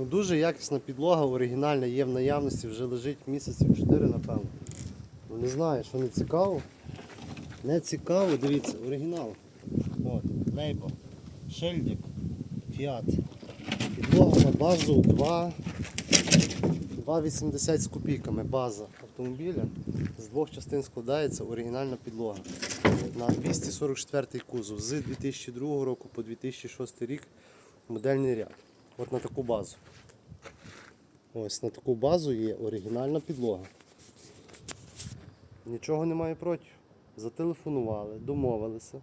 Ну дуже якісна підлога, оригінальна, є в наявності, вже лежить місяців 4, напевно. Ну не знаю, що не цікаво. Не цікаво, дивіться, оригінал. От, лейбо, шильдик, фіат. Підлога на базу 2, 2,80 з копійками. База автомобіля. З двох частин складається оригінальна підлога. На 244 кузов з 2002 року по 2006 рік модельний ряд. От на таку базу. Ось на таку базу є оригінальна підлога. Нічого немає проти. Зателефонували, домовилися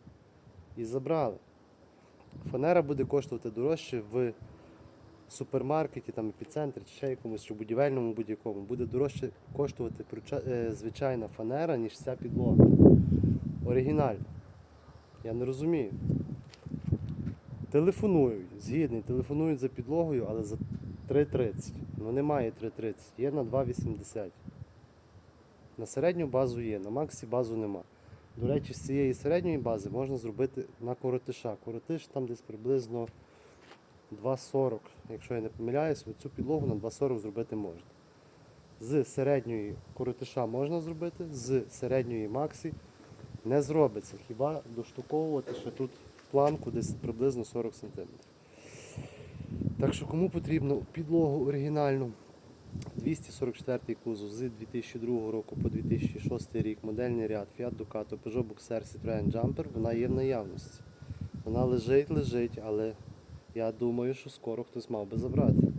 і забрали. Фанера буде коштувати дорожче в супермаркеті, там епіцентрі, чи ще якомусь, чи будівельному будь-якому. Буде дорожче коштувати е, звичайна фанера, ніж ця підлога. Оригінальна. Я не розумію. Телефонують, згідний, телефонують за підлогою, але за 3,30. Ну немає 3,30, є на 2,80. На середню базу є, на Максі базу нема. До речі, з цієї середньої бази можна зробити на коротиша. Коротиш там десь приблизно 2,40. Якщо я не помиляюсь, цю підлогу на 2,40 зробити можна. З середньої коротиша можна зробити, з середньої Максі не зробиться. Хіба доштуковувати ще тут планку десь приблизно 40 см. Так що кому потрібно підлогу оригінальну 244 кузов з 2002 року по 2006 рік, модельний ряд Fiat Ducato, Peugeot Boxer, Citroen Jumper, вона є в наявності. Вона лежить, лежить, але я думаю, що скоро хтось мав би забрати.